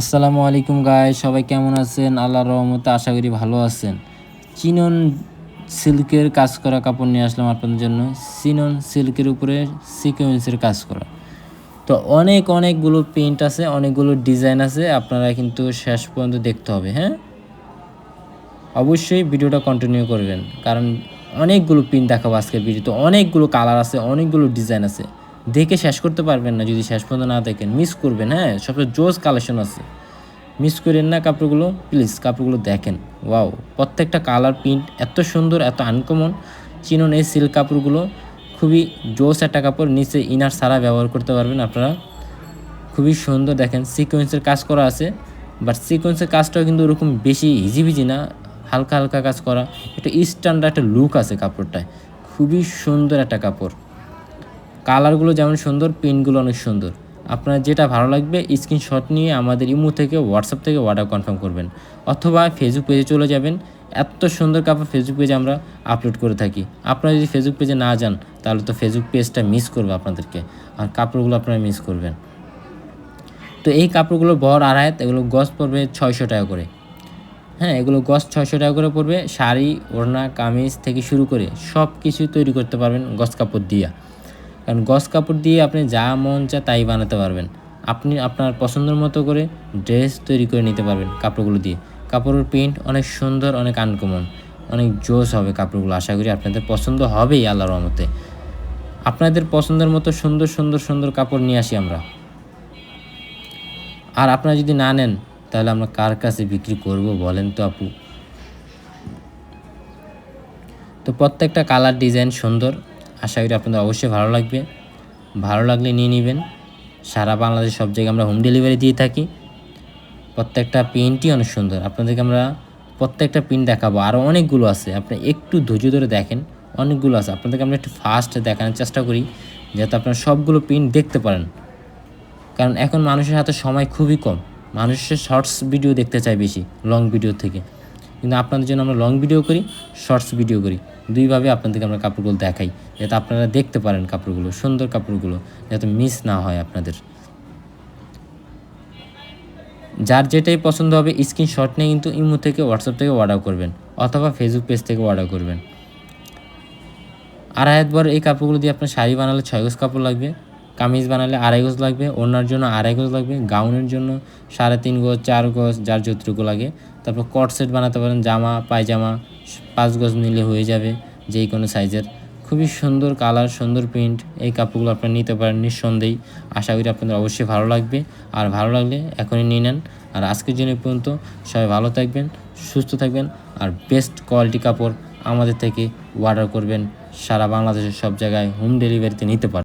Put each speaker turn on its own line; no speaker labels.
আসসালামু আলাইকুম গাই সবাই কেমন আছেন? আল্লাহর রহমতে আশা করি ভালো আছেন। চিনন সিল্কের কাজ করা কাপড় নিয়ে আসলাম আপনাদের জন্য। চিনন সিল্কের উপরে সিকোয়েন্সের কাজ করা। তো অনেক অনেকগুলো প্রিন্ট আছে, অনেকগুলো ডিজাইন আছে, আপনারা কিন্তু শেষ পর্যন্ত দেখতে হবে হ্যাঁ? অবশ্যই ভিডিওটা কন্টিনিউ করবেন, কারণ অনেকগুলো প্রিন্ট দেখাবো আজকের ভিডিওতে অনেকগুলো কালার আছে, অনেকগুলো ডিজাইন আছে। দেখে শেষ করতে পারবেন না যদি শেষ পর্যন্ত না দেখেন। মিস করবেন হ্যাঁ? সবচেয়ে জোস কালেকশন আছে। মিস করেন না কাপড়গুলো প্লিজ কাপড়গুলো দেখেন। ওয়াও প্রত্যেকটা কালার প্রিন্ট এত সুন্দর, এত আনকমন চিনুন এই সিল্ক কাপড়গুলো। খুবই জোস একটা কাপড়, নিচে ইনার সারা ব্যবহার করতে পারবেন আপনারা। খুবই সুন্দর, দেখেন সিকোয়েন্সের কাজ করা আছে। বাট সিকোয়েন্সের কাজটাও কিন্তু ওরকম বেশি হিজিবিজি না। হালকা হালকা কাজ করা। একটা স্ট্যান্ডার্ড একটা লুক আছে কাপড়টায়। খুবই সুন্দর একটা কাপড়। কালারগুলো যেমন সুন্দর, প্রিন্টগুলো অনেক সুন্দর। আপনার যেটা ভালো লাগবে, স্ক্রিনশট নিয়ে আমাদের ইমো থেকে, হোয়াটসঅ্যাপ থেকে অর্ডার কনফার্ম করবেন। অথবা ফেসবুক পেজে চলে যাবেন। এত সুন্দর কাপড় ফেসবুক পেজে আমরা আপলোড করে থাকি। আপনারা যদি ফেসবুক পেজে না যান, তাহলে তো ফেসবুক পেজটা মিস করবে আপনাদেরকে। আর কাপড়গুলো আপনারা মিস করবেন। তো এই কাপড়গুলো বড় আড়াইত, এগুলো গজ পড়বে ছয়শো টাকা করে। হ্যাঁ এগুলো গজ ছয়শো টাকা করে পড়বে। শাড়ি, ওড়না, কামিজ থেকে শুরু করে সব কিছুই তৈরি করতে পারবেন গজ কাপড় দিয়ে। কারণ গজ কাপড় দিয়ে আপনি যা মন চা তাই বানাতে পারবেন। আপনি আপনার পছন্দের মতো করে ড্রেস তৈরি করে নিতে পারবেন কাপড়গুলো দিয়ে। কাপড়ের প্রিন্ট অনেক সুন্দর, অনেক আনকমন অনেক জোস হবে কাপড়গুলো। আশা করি আপনাদের পছন্দ হবেই আল্লাহর রহমতে। আপনাদের পছন্দের মতো সুন্দর সুন্দর সুন্দর কাপড় নিয়ে আসি আমরা। আর আপনারা যদি না নেন, তাহলে আমরা কার কাছে বিক্রি করব বলেন তো আপু? তো প্রত্যেকটা কালার ডিজাইন সুন্দর আশা করি আপনাদের অবশ্যই ভালো লাগবে। ভালো লাগলে নিয়ে নেবেন। সারা বাংলাদেশ সব জায়গায় আমরা হোম ডেলিভারি দিয়ে থাকি। প্রত্যেকটা প্রিন্টই অনেক সুন্দর। আপনাদেরকে আমরা প্রত্যেকটা প্রিন্ট দেখাবো। আরও অনেকগুলো আছে। আপনি একটু ধৈর্য ধরে দেখেন। অনেকগুলো আছে। আপনাদেরকে আমরা একটু ফাস্ট দেখানোর চেষ্টা করি, যাতে আপনারা সবগুলো প্রিন্ট দেখতে পারেন। কারণ এখন মানুষের হাতে সময় খুবই কম। মানুষের শর্টস ভিডিও দেখতে চায় বেশি লং ভিডিও থেকে। কিন্তু আপনাদের জন্য আমরা লং ভিডিও করি শর্টস ভিডিও করি। দুইভাবে আপনাদেরকে আমরা কাপড়গুলো দেখাই, যাতে আপনারা দেখতে পারেন কাপড়গুলো, সুন্দর কাপড়গুলো, যাতে মিস না হয় আপনাদের। যার যেটাই পছন্দ হবে স্ক্রিনশট নিয়ে কিন্তু ইমো থেকে হোয়াটসঅ্যাপ থেকে অর্ডার করবেন, অথবা ফেসবুক পেজ থেকে অর্ডার করবেন। আড়াই বর এই কাপড়গুলো দিয়ে আপনার শাড়ি বানালে ছয় গজ কাপড় লাগবে। কামিজ বানালে আড়াই গজ লাগবে ওনার জন্য আড়াই গজ লাগবে, গাউনের জন্য সাড়ে তিন গজ, চার গজ, যার যতটুকু লাগে। তারপর কট সেট বানাতে পারেন, জামা, পায়জামা, পাঁচ গোজ নিলে হয়ে যাবে যেই কোনো সাইজের। খুবই সুন্দর কালার, সুন্দর প্রিন্ট, এই কাপড়গুলো আপনারা নিতে পারেন নিঃসন্দেহেই আশা করি আপনাদের অবশ্যই ভালো লাগবে। আর ভালো লাগলে এখনই নিয়ে নেন। আর আজকের জন্য পর্যন্ত সবাই ভালো থাকবেন, সুস্থ থাকবেন আর বেস্ট কোয়ালিটি কাপড় আমাদের থেকে অর্ডার করবেন। সারা বাংলাদেশের সব জায়গায় হোম ডেলিভারিতে নিতে পারেন